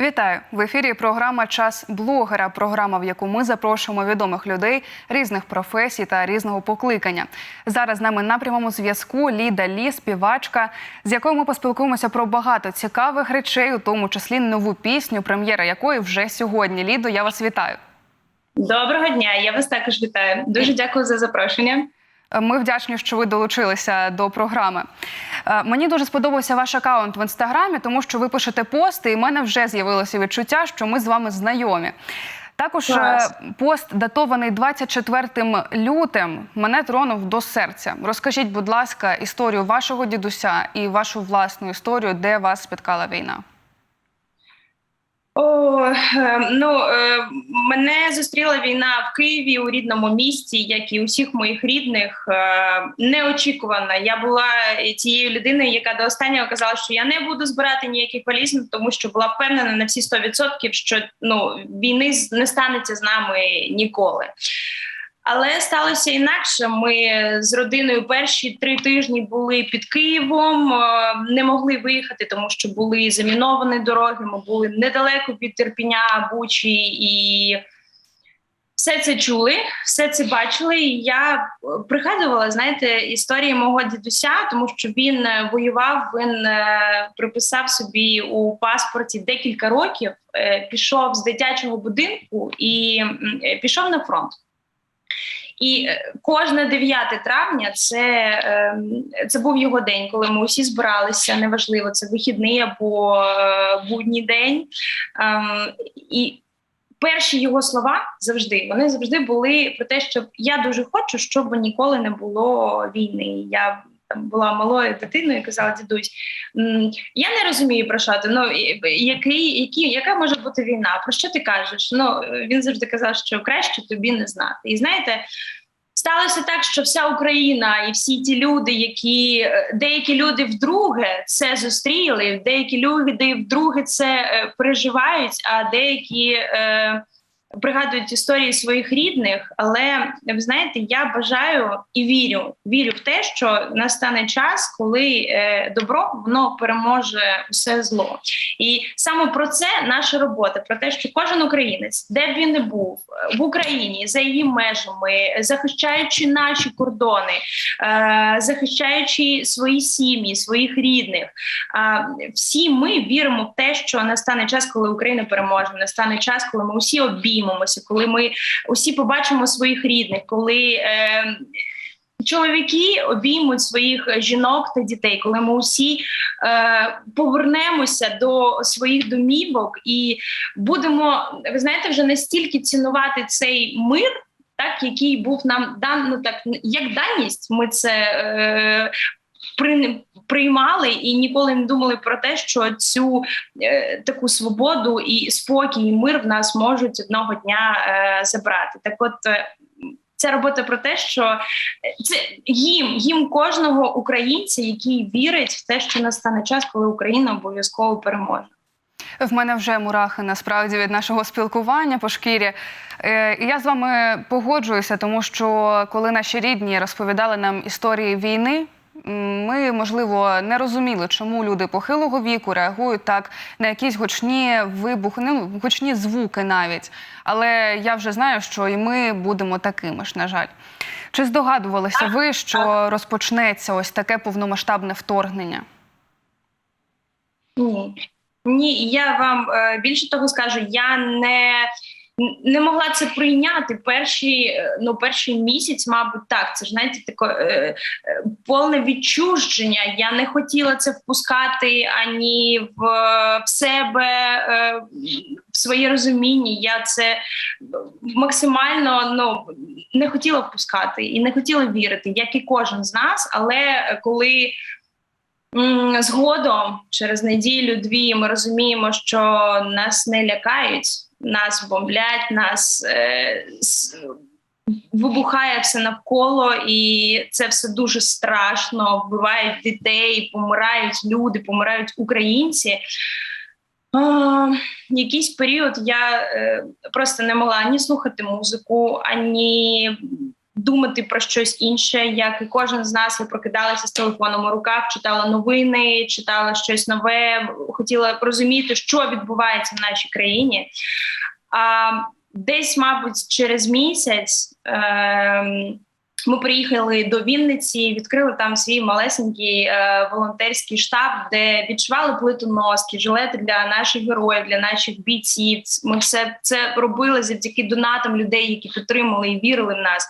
Вітаю в ефірі. Програма Час блогера. Програма, в яку ми запрошуємо відомих людей різних професій та різного покликання. Зараз з нами на прямому зв'язку Ліда Лі, співачка, з якою ми поспілкуємося про багато цікавих речей, у тому числі нову пісню, прем'єра якої вже сьогодні. Лідо, я вас вітаю. Доброго дня, я вас також вітаю. Дуже дякую за запрошення. Ми вдячні, що ви долучилися до програми. Е, Мені дуже сподобався ваш аккаунт в інстаграмі, тому що ви пишете пости, і в мене вже з'явилося відчуття, що ми з вами знайомі. Також е, Клас. пост датований 24 лютим мене тронув до серця. Розкажіть, будь ласка, історію вашого дідуся і вашу власну історію, де вас спіткала війна. О, е, ну е, мене зустріла війна в Києві у рідному місті, як і усіх моїх рідних. Е, неочікувана. Я була тією людиною, яка до останнього казала, що я не буду збирати ніяких валіз, тому що була впевнена на всі 100%, що ну війни не станеться з нами ніколи. Але сталося інакше. Ми з родиною перші три тижні були під Києвом, е, не могли виїхати, тому що були заміновані дороги. Ми були недалеко від Терпіня, Бучі і. Все це чули, все це бачили. І я е, пригадувала, знаєте, історії мого дідуся, тому що він е, воював, він приписав собі у паспорті декілька років, пішов з дитячого будинку і пішов на фронт. І е, кожне 9 травня це, е, це був його день, коли ми усі збиралися. Неважливо, це вихідний або е, будній день. Ем, і перші його слова завжди вони завжди були про те, що я дуже хочу, щоб ніколи не було війни. Я там була малою дитиною казала дідусь. Я не розумію про що ти. Ну який, які, яка може бути війна? Про що ти кажеш? Ну він завжди казав, що краще тобі не знати. І знаєте, сталося так, що вся Україна і всі ті люди, які е, деякі люди вдруге це зустріли, деякі люди вдруге це е, переживають, а деякі. Е, Пригадують історії своїх рідних, але ви знаєте, я бажаю і вірю, вірю в те, що настане час, коли е, добро воно переможе все зло. І саме про це наша робота: про те, що кожен українець, де б він не був е, в Україні за її межами, захищаючи наші кордони, е, захищаючи свої сім'ї, своїх рідних, всі ми віримо в те, що настане час, коли Україна переможе, настане час, коли ми усі обіймемося, коли ми усі побачимо своїх рідних, коли. Е, Чоловіки обіймуть своїх жінок та дітей, коли ми усі е, повернемося до своїх домівок і будемо, ви знаєте, вже настільки цінувати цей мир, так який був нам дан, ну так як даність. Ми це е, приймали і ніколи не думали про те, що цю е, таку свободу і спокій, і мир в нас можуть одного дня е, забрати. Так, от. Е, Ця робота про те, що е, це їм, їм кожного українця, який вірить в те, що настане час, коли Україна обов'язково переможе. В мене вже мурахи насправді від нашого спілкування по шкірі. Е, я з вами погоджуюся, тому що коли наші рідні розповідали нам історії війни, ми, можливо, не розуміли, чому люди похилого віку реагують так на якісь гучні вибухи, ну, гучні звуки навіть. Але я вже знаю, що і ми будемо такими ж, на жаль. Чи здогадувалися ви, що розпочнеться ось таке повномасштабне вторгнення? Ні. Ні, я вам е, більше того скажу, я не. Не могла це прийняти перші, е, ну перший місяць, мабуть, так. Це ж знаєте, таке е, е, повне відчуження. Я не хотіла це впускати ані в, в себе, е, в своє розуміння. Я це максимально ну не хотіла впускати і не хотіла вірити, як і кожен з нас. Але коли Згодом, через неділю-дві, ми розуміємо, що нас не лякають, нас бомблять, нас е, вибухає все навколо, і це все дуже страшно. Вбивають дітей, помирають люди, помирають українці. А, якийсь період я е, просто не могла ані слухати музику, ані думати про щось інше. Як і кожен з нас, я прокидалася з телефоном у руках, читала новини, читала щось нове, хотіла розуміти, що відбувається в нашій країні. А десь, мабуть, через місяць. Е- ми приїхали до Вінниці, відкрили там свій малесенький е, волонтерський штаб, де відшивали плитоноски, жилети для наших героїв, для наших бійців. Ми все це робили завдяки донатам людей, які підтримали і вірили в нас.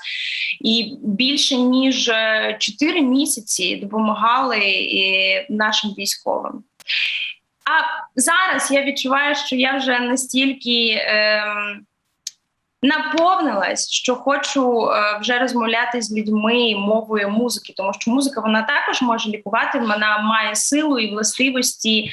І більше ніж е, 4 місяці допомагали і нашим військовим. А зараз я відчуваю, що я вже настільки. ем, наповнилась, що хочу е, вже розмовляти з людьми мовою музики, тому що музика вона також може лікувати, вона має силу і властивості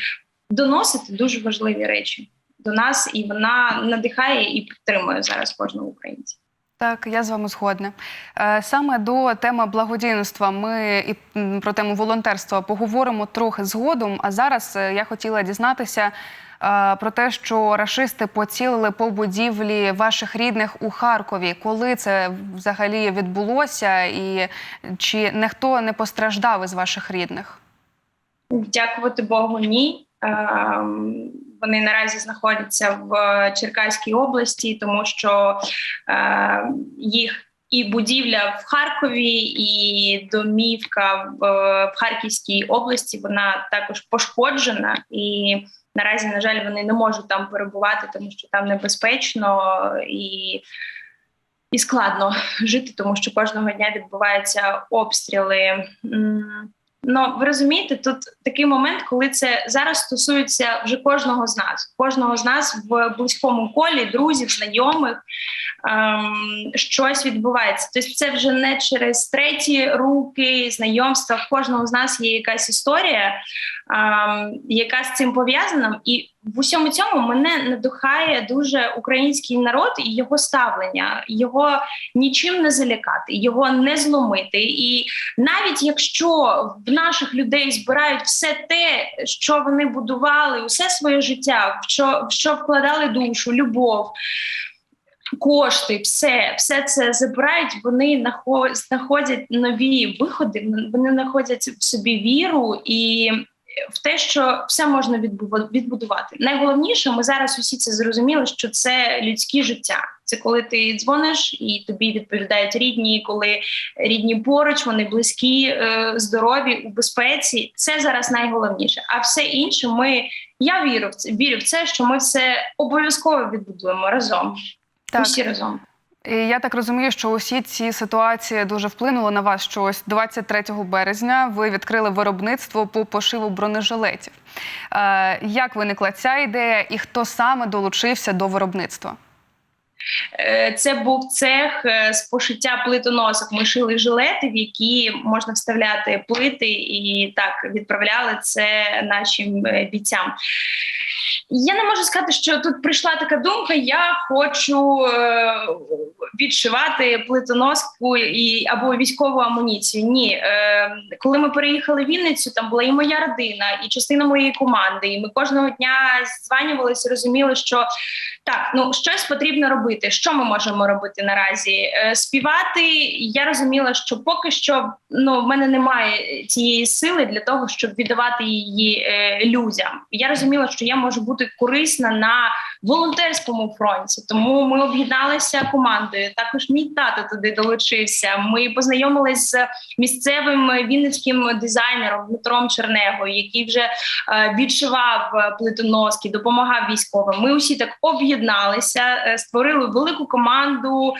доносити дуже важливі речі до нас, і вона надихає і підтримує зараз кожного українця. Так, я з вами згодна. Е, Саме до теми благодійництва ми і про тему волонтерства поговоримо трохи згодом. А зараз е, я хотіла дізнатися е, про те, що рашисти поцілили по будівлі ваших рідних у Харкові. Коли це взагалі відбулося, і чи ніхто не постраждав із ваших рідних? Дякувати Богу, ні. Ем, Вони наразі знаходяться в Черкаській області, тому що е, їх і будівля в Харкові, і домівка в, в Харківській області вона також пошкоджена. І наразі, на жаль, вони не можуть там перебувати, тому що там небезпечно і. І складно жити, тому що кожного дня відбуваються обстріли. Ну, ви розумієте, тут такий момент, коли це зараз стосується вже кожного з нас, кожного з нас в близькому колі, друзів, знайомих ем, щось відбувається. Тобто, це вже не через треті руки, знайомства. В кожного з нас є якась історія, ем, яка з цим пов'язана, і в усьому цьому мене надихає дуже український народ і його ставлення, його нічим не залякати, його не зломити. І навіть якщо в наших людей збирають все те, що вони будували, усе своє життя, в що, в що вкладали душу, любов. Кошти, все, все це забирають. Вони нахо- знаходять нові виходи. Вони знаходять в собі віру і в те, що все можна відбу- відбудувати. Найголовніше, ми зараз усі це зрозуміли, що це людське життя. Це коли ти дзвониш і тобі відповідають рідні, коли рідні поруч, вони близькі, е, здорові у безпеці. Це зараз найголовніше. А все інше, ми я вірю в це. Вірю в це, що ми все обов'язково відбудуємо разом. Усі разом. Я так розумію, що усі ці ситуації дуже вплинули на вас. Що ось 23 березня ви відкрили виробництво по пошиву бронежилетів. Е, як виникла ця ідея, і хто саме долучився до виробництва? Е, Це був цех е, з пошиття плитоносок. Ми шили жилети, в які можна вставляти плити, і так відправляли це нашим бійцям. Я не можу сказати, що тут прийшла така думка: я хочу е, відшивати плитоноску і або військову амуніцію. Ні, е, коли ми переїхали в Вінницю, там була і моя родина, і частина моєї команди. І ми кожного дня дзванювалися, розуміли, що так, ну щось потрібно робити. Що ми можемо робити наразі? Е, співати. Я розуміла, що поки що ну в мене немає цієї сили для того, щоб віддавати її е, людям. Я розуміла, що я можу бути корисна на волонтерському фронті. Тому ми об'єдналися командою. Також мій тато туди долучився. Ми познайомились з місцевим вінницьким дизайнером Дмитром Чернегою, який вже е, відшивав е, плитоноски, допомагав військовим. Ми усі так об'єдналися, е, створили велику команду.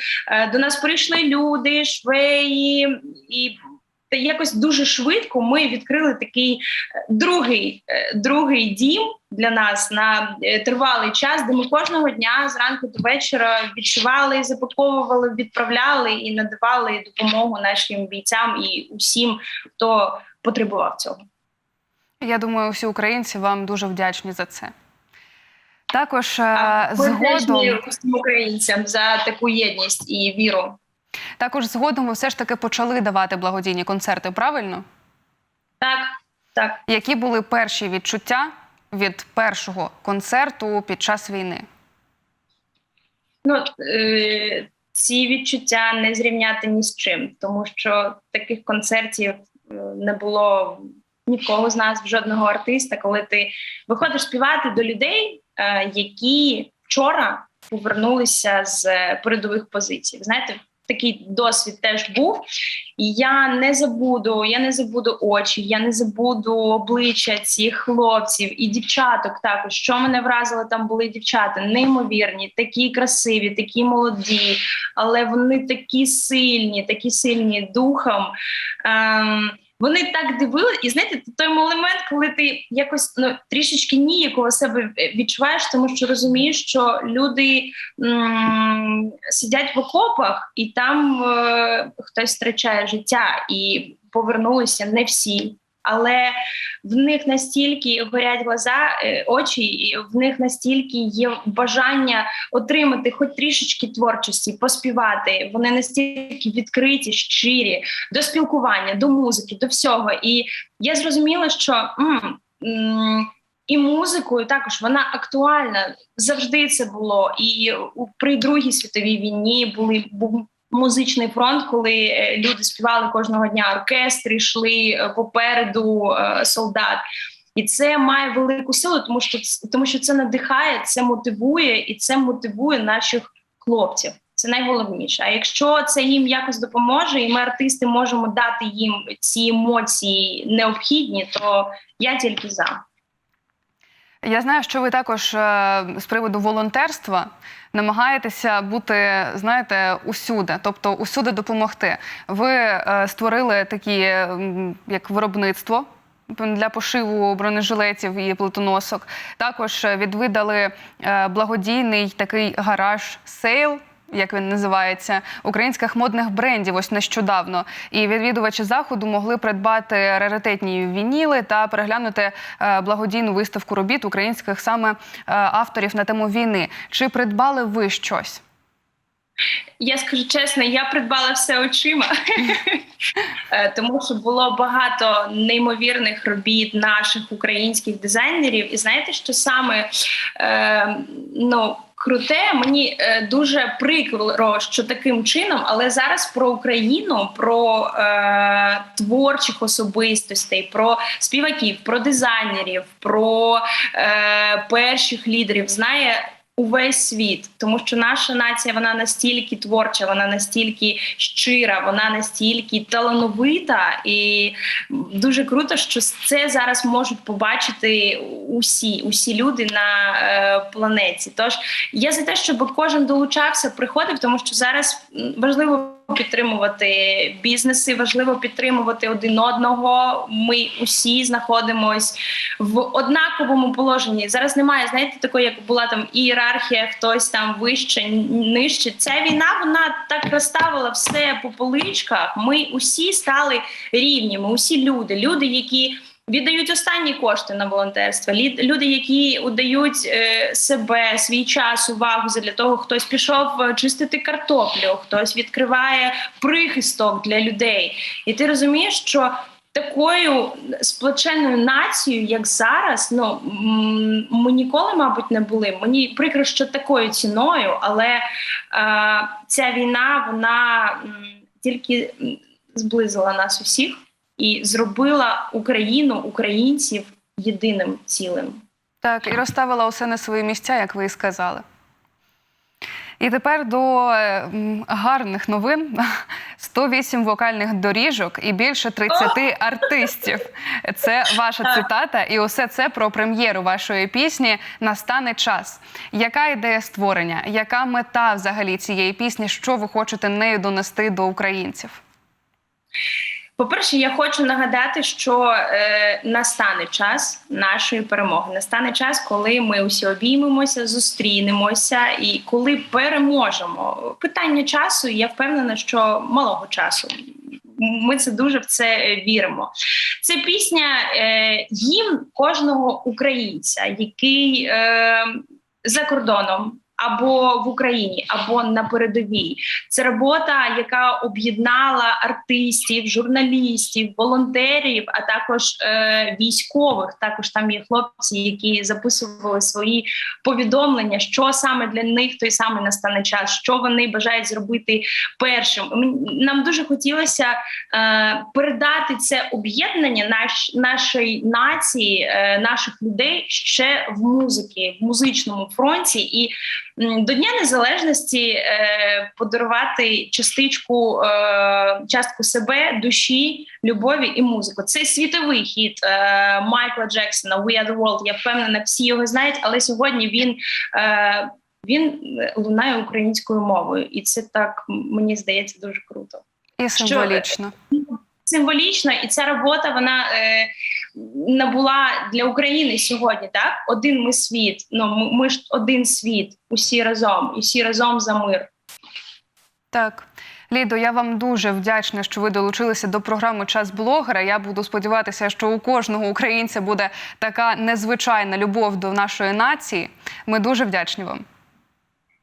До нас прийшли люди, швеї і. Та якось дуже швидко ми відкрили такий е, другий, е, другий дім для нас на е, тривалий час, де ми кожного дня зранку до вечора відшивали, запаковували, відправляли і надавали допомогу нашим бійцям і усім, хто потребував цього. Я думаю, всі українці вам дуже вдячні за це. Також А вдячні згодом, українцям за таку єдність і віру. Також згодом ви все ж таки почали давати благодійні концерти, правильно? Так, так. Які були перші відчуття від першого концерту під час війни? Ну е, ці відчуття не зрівняти ні з чим, тому що таких концертів е, не було ні в кого з нас, жодного артиста, коли ти виходиш співати до людей, е, які вчора повернулися з передових позицій. Ви Знаєте, такий досвід теж був. Я не забуду, я не забуду очі, я не забуду обличчя цих хлопців і дівчаток. Також що мене вразило, там були дівчата неймовірні, такі красиві, такі молоді, але вони такі сильні, такі сильні духом. Ем, вони так дивились, і знаєте, той момент, коли ти якось ну трішечки ніякого себе відчуваєш, тому що розумієш, що люди м- сидять в окопах, і там е- хтось втрачає життя, і повернулися не всі. Але в них настільки горять глаза, е, очі, і в них настільки є бажання отримати хоч трішечки творчості, поспівати. Вони настільки відкриті, щирі до спілкування, до музики, до всього. І я зрозуміла, що м, м, і музикою також вона актуальна. Завжди це було. І при Другій світовій війні були музичний фронт, коли е, люди співали кожного дня оркестри, йшли е, попереду е, солдат. І це має велику силу, тому що тому що це надихає, це мотивує і це мотивує наших хлопців. Це найголовніше. А якщо це їм якось допоможе, і ми артисти можемо дати їм ці емоції необхідні, то я тільки за. Я знаю, що ви також з приводу волонтерства намагаєтеся бути, знаєте, усюди, тобто усюди допомогти. Ви е, створили такі як виробництво. Для пошиву бронежилетів і плитоносок також відвидали е, благодійний такий гараж сейл, як він називається, українських модних брендів. Ось нещодавно. І відвідувачі заходу могли придбати раритетні вініли та переглянути е, благодійну виставку робіт українських саме е, авторів на тему війни. Чи придбали ви щось? Я скажу чесно, я придбала все очима, Е, тому що було багато неймовірних робіт наших українських дизайнерів. І знаєте, що саме ну. Круте, мені е, дуже прикро, що таким чином, але зараз про Україну, про е, творчих особистостей, про співаків, про дизайнерів, про е, перших лідерів знає увесь світ, тому що наша нація вона настільки творча, вона настільки щира, вона настільки талановита, і дуже круто, що це зараз можуть побачити усі, усі люди на е, планеті. Тож я за те, щоб кожен долучався, приходив, тому що зараз важливо. Підтримувати бізнеси, важливо підтримувати один одного. Ми усі знаходимось в однаковому положенні. Зараз немає, знаєте, такої, як була там ієрархія, хтось там вище, нижче. Ця війна вона так розставила все по поличках. Ми усі стали рівні. Ми усі люди, люди, які. Віддають останні кошти на волонтерство. люди, які удають е, себе, свій час, увагу для того, хтось пішов чистити картоплю, хтось відкриває прихисток для людей. І ти розумієш, що такою сплоченою нацією, як зараз, ну ми ніколи, мабуть, не були. Мені прикро, що такою ціною, але е, ця війна вона тільки зблизила нас усіх і зробила Україну, українців єдиним цілим. Так, і розставила усе на свої місця, як ви і сказали. І тепер до е, гарних новин: 108 вокальних доріжок і більше 30 артистів. Це ваша цитата, і усе це про прем'єру вашої пісні Настане час. Яка ідея створення? Яка мета взагалі цієї пісні? Що ви хочете нею донести до українців? По-перше, я хочу нагадати, що е, настане час нашої перемоги. Настане час, коли ми усі обіймемося, зустрінемося, і коли переможемо. Питання часу, я впевнена, що малого часу. Ми це дуже в це віримо. Це пісня е, гімн кожного українця, який е, за кордоном або в Україні, або на передовій. Це робота, яка об'єднала артистів, журналістів, волонтерів, а також е, військових. Також там є хлопці, які записували свої повідомлення, що саме для них той самий настане час, що вони бажають зробити першим. Нам дуже хотілося е, передати це об'єднання наш, нашої нації, е, наших людей ще в музики, в музичному фронті. І до Дня Незалежності е, подарувати частичку, е, частку себе, душі, любові і музику. Це світовий хіт е, Майкла Джексона «We are the world». Я впевнена, всі його знають, але сьогодні він. Він лунає українською мовою, і це так мені здається дуже круто І символічно. символічно, і ця робота вона е, набула для України сьогодні. Так, один ми світ. Ну ми, ж один світ, усі разом, і всі разом за мир. Так. Лідо, я вам дуже вдячна, що ви долучилися до програми Час блогера. Я буду сподіватися, що у кожного українця буде така незвичайна любов до нашої нації. Ми дуже вдячні вам.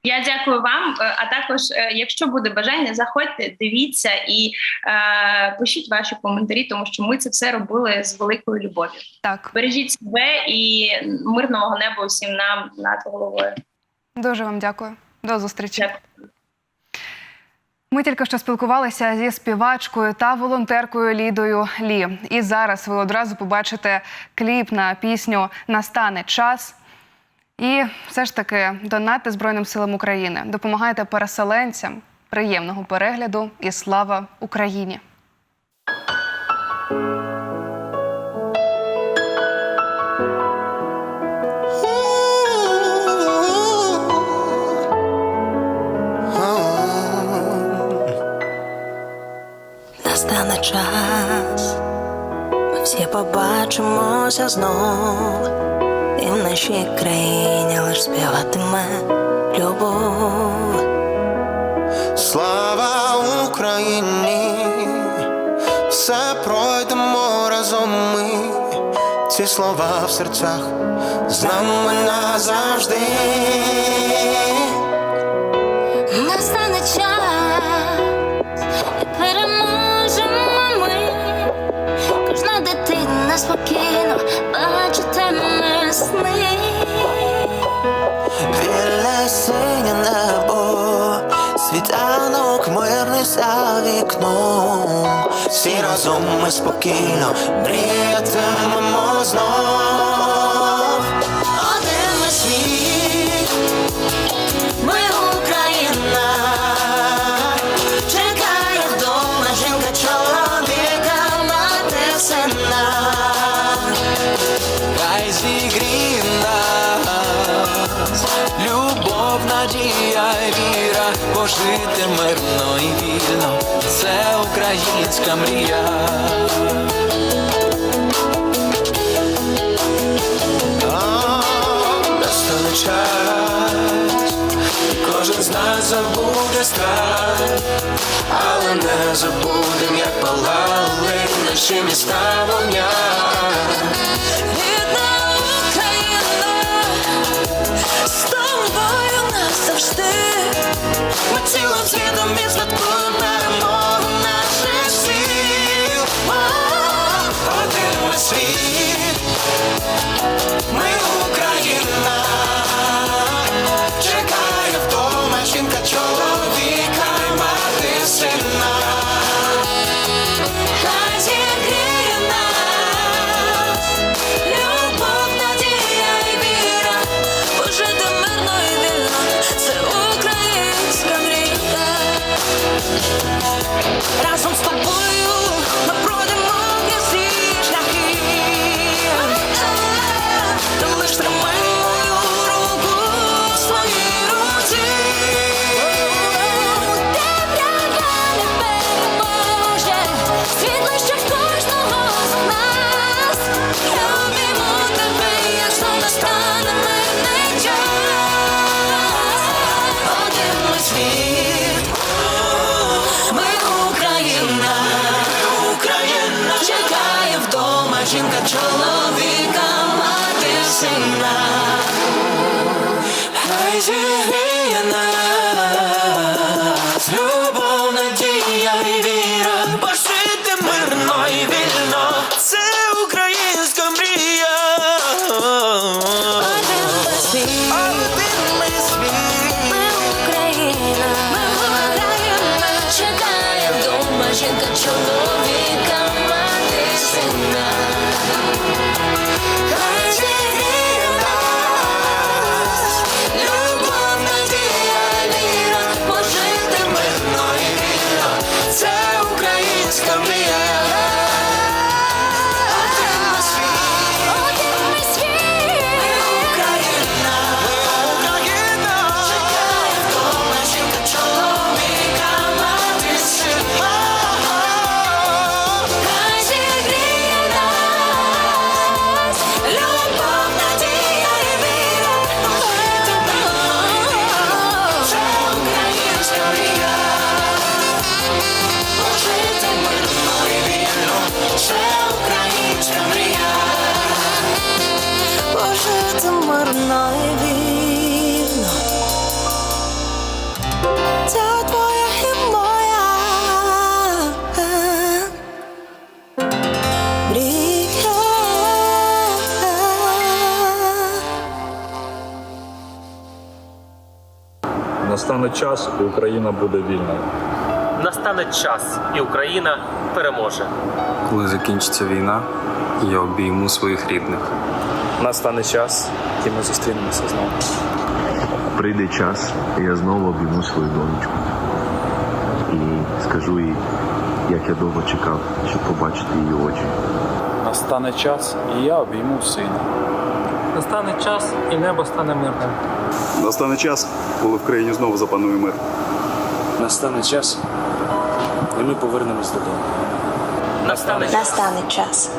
Я дякую вам. е, А також, е, якщо буде бажання, заходьте, дивіться і е, пишіть ваші коментарі, тому що ми це все робили з великою любов'ю. Так, Бережіть себе і мирного неба усім нам над головою. дуже вам дякую. До зустрічі. Дякую. Ми тільки що спілкувалися зі співачкою та волонтеркою Лідою Лі. І зараз ви одразу побачите кліп на пісню Настане час. І все ж таки донатьте Збройним силам України, допомагайте переселенцям. Приємного перегляду і слава Україні! Настане час, ми всі побачимося знов, і в нашій країні лиш співатиме любов. Слава Україні, все пройдемо разом ми, ці слова в серцях з нами назавжди. Настане час, і переможемо ми. Кожна дитина спокійно за. Всі разом ми спокійно мріятимемо знов. Один ми світ, ми Україна, чекає вдома жінка чоловіка, мати сина. Хай зігріє нас любов, надія пожити мирно і вільно, це українська мрія. Настане кожен з нас забуде страх, але не забудем, як палали наші міста вогня. Назавжди. Ми цілим світом відсвяткуємо перемогу наших сил. Один ми світ, жінка чоловіка, Пожити і вільно. Твоя і моя мрія. Настане час, і Україна буде вільною. Настане час, і Україна переможе. Коли закінчиться війна, я обійму своїх рідних. Настане час, і ми зустрінемося знову. Прийде час, і я знову обійму свою донечку. І скажу їй, як я довго чекав, щоб побачити її очі. Настане час, і я обійму сина. Настане час, і небо стане мирним. Настане час, коли в країні знову запанує мир. Настане час, і ми повернемось додому. Настане час, Настане час,